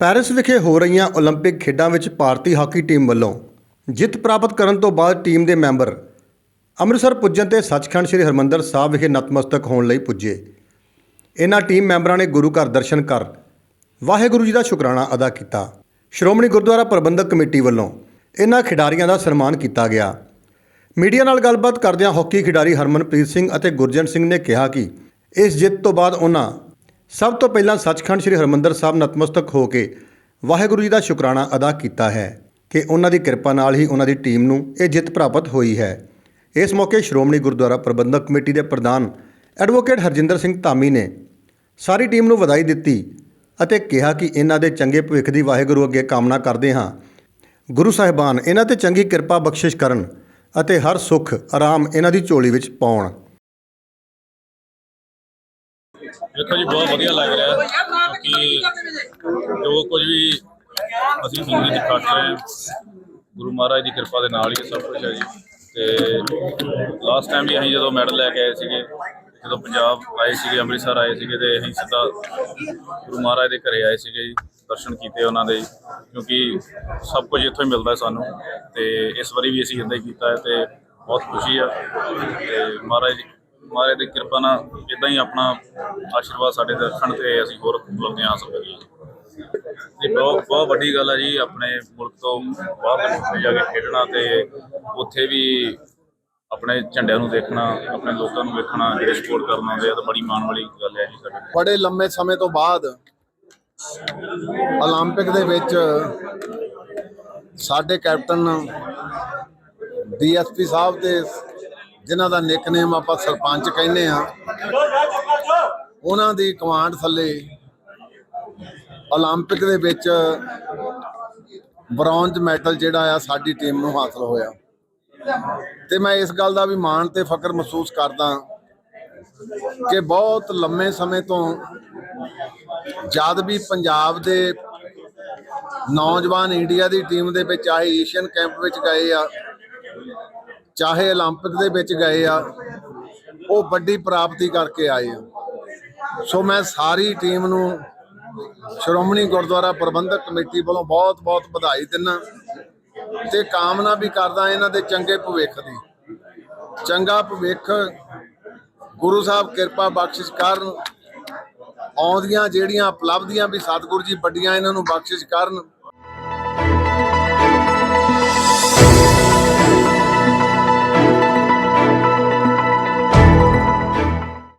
Paris ਵਿਖੇ ਹੋ ਰਹੀਆਂ 올림픽 ਖੇਡਾਂ ਵਿੱਚ ਭਾਰਤੀ ਹਾਕੀ ਟੀਮ ਵੱਲੋਂ ਜਿੱਤ ਪ੍ਰਾਪਤ ਕਰਨ ਤੋਂ ਬਾਅਦ ਟੀਮ ਦੇ ਮੈਂਬਰ ਅੰਮ੍ਰਿਤਸਰ ਪੁੱਜਣ ਤੇ ਸੱਚਖੰਡ ਸ੍ਰੀ ਹਰਮੰਦਰ ਸਾਹਿਬ ਵਿਖੇ ਨਤਮਸਤਕ ਹੋਣ ਲਈ ਪੁੱਜੇ ਇਨ੍ਹਾਂ ਟੀਮ ਮੈਂਬਰਾਂ ਨੇ ਗੁਰੂ ਘਰ ਦਰਸ਼ਨ ਕਰ ਵਾਹਿਗੁਰੂ ਜੀ ਦਾ ਸ਼ੁਕਰਾਨਾ ਅਦਾ ਕੀਤਾ ਸ਼੍ਰੋਮਣੀ ਗੁਰਦੁਆਰਾ ਪ੍ਰਬੰਧਕ ਕਮੇਟੀ ਵੱਲੋਂ ਇਨ੍ਹਾਂ ਖਿਡਾਰੀਆਂ ਦਾ ਸਨਮਾਨ ਕੀਤਾ ਗਿਆ ਮੀਡੀਆ ਨਾਲ ਗੱਲਬਾਤ ਕਰਦਿਆਂ ਹਾਕੀ ਖਿਡਾਰੀ ਹਰਮਨਪ੍ਰੀਤ ਸਿੰਘ ਅਤੇ ਗੁਰਜਨ ਸਿੰਘ ਨੇ ਕਿਹਾ ਕਿ ਇਸ ਜਿੱਤ ਤੋਂ ਬਾਅਦ ਉਹਨਾਂ ਸਭ ਤੋਂ ਪਹਿਲਾਂ ਸੱਚਖੰਡ ਸ੍ਰੀ ਹਰਮੰਦਰ ਸਾਹਿਬ ਨਤਮਸਤਕ ਹੋ ਕੇ ਵਾਹਿਗੁਰੂ ਜੀ ਦਾ ਸ਼ੁਕਰਾਨਾ ਅਦਾ ਕੀਤਾ ਹੈ ਕਿ ਉਹਨਾਂ ਦੀ ਕਿਰਪਾ ਨਾਲ ਹੀ ਉਹਨਾਂ ਦੀ ਟੀਮ ਨੂੰ ਇਹ ਜਿੱਤ ਪ੍ਰਾਪਤ ਹੋਈ ਹੈ। ਇਸ ਮੌਕੇ ਸ਼੍ਰੋਮਣੀ ਗੁਰਦੁਆਰਾ ਪ੍ਰਬੰਧਕ ਕਮੇਟੀ ਦੇ ਪ੍ਰਧਾਨ ਐਡਵੋਕੇਟ ਹਰਜਿੰਦਰ ਸਿੰਘ ਧਾਮੀ ਨੇ ਸਾਰੀ ਟੀਮ ਨੂੰ ਵਧਾਈ ਦਿੱਤੀ ਅਤੇ ਕਿਹਾ ਕਿ ਇਹਨਾਂ ਦੇ ਚੰਗੇ ਭਵਿੱਖ ਦੀ ਵਾਹਿਗੁਰੂ ਅੱਗੇ ਕਾਮਨਾ ਕਰਦੇ ਹਾਂ। ਗੁਰੂ ਸਾਹਿਬਾਨ, ਇਹਨਾਂ ਤੇ ਚੰਗੀ ਕਿਰਪਾ ਬਖਸ਼ਿਸ਼ ਕਰਨ ਅਤੇ ਹਰ ਸੁੱਖ, ਆਰਾਮ ਇਹਨਾਂ ਦੀ ਝੋਲੀ ਵਿੱਚ ਪਾਉਣ। ਦੇਖੋ ਜੀ, ਬਹੁਤ ਵਧੀਆ ਲੱਗ ਰਿਹਾ ਹੈ ਕਿਉਂਕਿ ਜੋ ਕੁਝ ਵੀ ਅਸੀਂ ਜ਼ਿੰਦਗੀ 'ਚ ਕੱਟ ਰਹੇ ਗੁਰੂ ਮਹਾਰਾਜ ਦੀ ਕਿਰਪਾ ਦੇ ਨਾਲ ਹੀ ਸਭ ਕੁਝ ਹੈ ਜੀ। ਤੇ ਲਾਸਟ ਟਾਈਮ ਵੀ ਅਸੀਂ ਜਦੋਂ ਮੈਡਲ ਲੈ ਕੇ ਆਏ ਸੀਗੇ, ਜਦੋਂ ਪੰਜਾਬ ਆਏ ਸੀਗੇ, ਅੰਮ੍ਰਿਤਸਰ ਆਏ ਸੀਗੇ ਤੇ ਅਸੀਂ ਸਿੱਧਾ ਗੁਰੂ ਮਹਾਰਾਜ ਦੇ ਘਰੇ ਆਏ ਸੀਗੇ ਜੀ, ਦਰਸ਼ਨ ਕੀਤੇ ਉਹਨਾਂ ਦੇ ਕਿਉਂਕਿ ਸਭ ਕੁਝ ਇੱਥੋਂ ਹੀ ਮਿਲਦਾ ਸਾਨੂੰ ਤੇ ਇਸ ਵਾਰੀ ਵੀ ਅਸੀਂ ਇੱਦਾਂ ਹੀ ਕੀਤਾ ਹੈ ਤੇ ਬਹੁਤ ਖੁਸ਼ੀ ਆ ਤੇ ਮਹਾਰਾਜ ਮਹਾਰਾਜ ਦੀ ਕਿਰਪਾ ਨਾਲ ਇਦਾਂ ਹੀ ਆਪਣਾ ਆਸ਼ੀਰਵਾਦ ਸਾਡੇ ਤੇ ਰੱਖਣ ਤੇ ਅਸੀਂ ਹੋਰ ਉਪਲਬਧੀਆਂ ਹਾਸਲ ਕਰੀਏ ਜੀ ਬਹੁਤ ਬਹੁਤ ਵੱਡੀ ਗੱਲ ਹੈ ਜੀ ਆਪਣੇ ਮੁਲਕ ਤੋਂ ਬਾਹਰ ਦੇ ਮੁਲਕ ਜਾ ਕੇ ਖੇਡਣਾ ਤੇ ਉੱਥੇ ਵੀ ਆਪਣੇ ਝੰਡਿਆਂ ਨੂੰ ਦੇਖਣਾ ਆਪਣੇ ਲੋਕਾਂ ਨੂੰ ਵੇਖਣਾ ਜਿਹੜੇ ਸਪੋਰਟ ਕਰਨ ਆਉਂਦੇ ਆ ਤਾਂ ਬੜੀ ਮਾਣ ਵਾਲੀ ਗੱਲ ਹੈ ਜੀ ਸਾਡੇ ਲਈ ਬੜੇ ਲੰਮੇ ਸਮੇਂ ਤੋਂ ਬਾਅਦ 올림픽 ਦੇ ਵਿੱਚ ਸਾਡੇ ਕੈਪਟਨ ਡੀਐਸਪੀ ਸਾਹਿਬ ਤੇ ਜਿਨ੍ਹਾਂ ਦਾ ਨਿਕਨੇਮ ਆਪਾਂ ਸਰਪੰਚ ਕਹਿੰਦੇ ਆ ਉਹਨਾਂ ਦੀ ਕਮਾਂਡ ਥੱਲੇ 올림픽 ਦੇ ਵਿੱਚ ਬ੍ਰੌਂਜ਼ ਮੈਡਲ ਜਿਹੜਾ ਆ ਸਾਡੀ ਟੀਮ ਨੂੰ ਹਾਸਲ ਹੋਇਆ ਤੇ ਮੈਂ ਇਸ ਗੱਲ ਦਾ ਵੀ ਮਾਣ ਤੇ ਫਖਰ ਮਹਿਸੂਸ ਕਰਦਾ ਕਿ ਬਹੁਤ ਲੰਮੇ ਸਮੇਂ ਤੋਂ ਜਦ ਵੀ ਪੰਜਾਬ ਦੇ ਨੌਜਵਾਨ ਇੰਡੀਆ ਦੀ ਟੀਮ ਦੇ ਵਿੱਚ ਚਾਹੇ ਏਸ਼ੀਅਨ ਕੈਂਪ ਵਿੱਚ ਗਏ ਆ ਚਾਹੇ 올림픽 ਦੇ ਵਿੱਚ ਗਏ ਆ ਉਹ ਵੱਡੀ ਪ੍ਰਾਪਤੀ ਕਰਕੇ ਆਏ ਆ ਸੋ ਮੈਂ ਸਾਰੀ ਟੀਮ ਨੂੰ ਸ਼੍ਰੋਮਣੀ ਗੁਰਦੁਆਰਾ ਪ੍ਰਬੰਧਕ ਕਮੇਟੀ ਵੱਲੋਂ ਬਹੁਤ-ਬਹੁਤ ਵਧਾਈ ਦਿੰਦਾ ਤੇ ਕਾਮਨਾ ਵੀ ਕਰਦਾ ਇਹਨਾਂ ਦੇ ਚੰਗੇ ਭਵਿੱਖ ਦੀ ਚੰਗਾ ਭਵਿੱਖ ਗੁਰੂ ਸਾਹਿਬ ਕਿਰਪਾ ਬਖਸ਼ਿਸ਼ ਕਰਨ ਆਉਂਦੀਆਂ ਜਿਹੜੀਆਂ ਉਪਲਬਧੀਆਂ ਵੀ ਸਤਿਗੁਰੂ ਜੀ ਵੱਡੀਆਂ ਇਹਨਾਂ ਨੂੰ ਬਖਸ਼ਿਸ਼ ਕਰਨ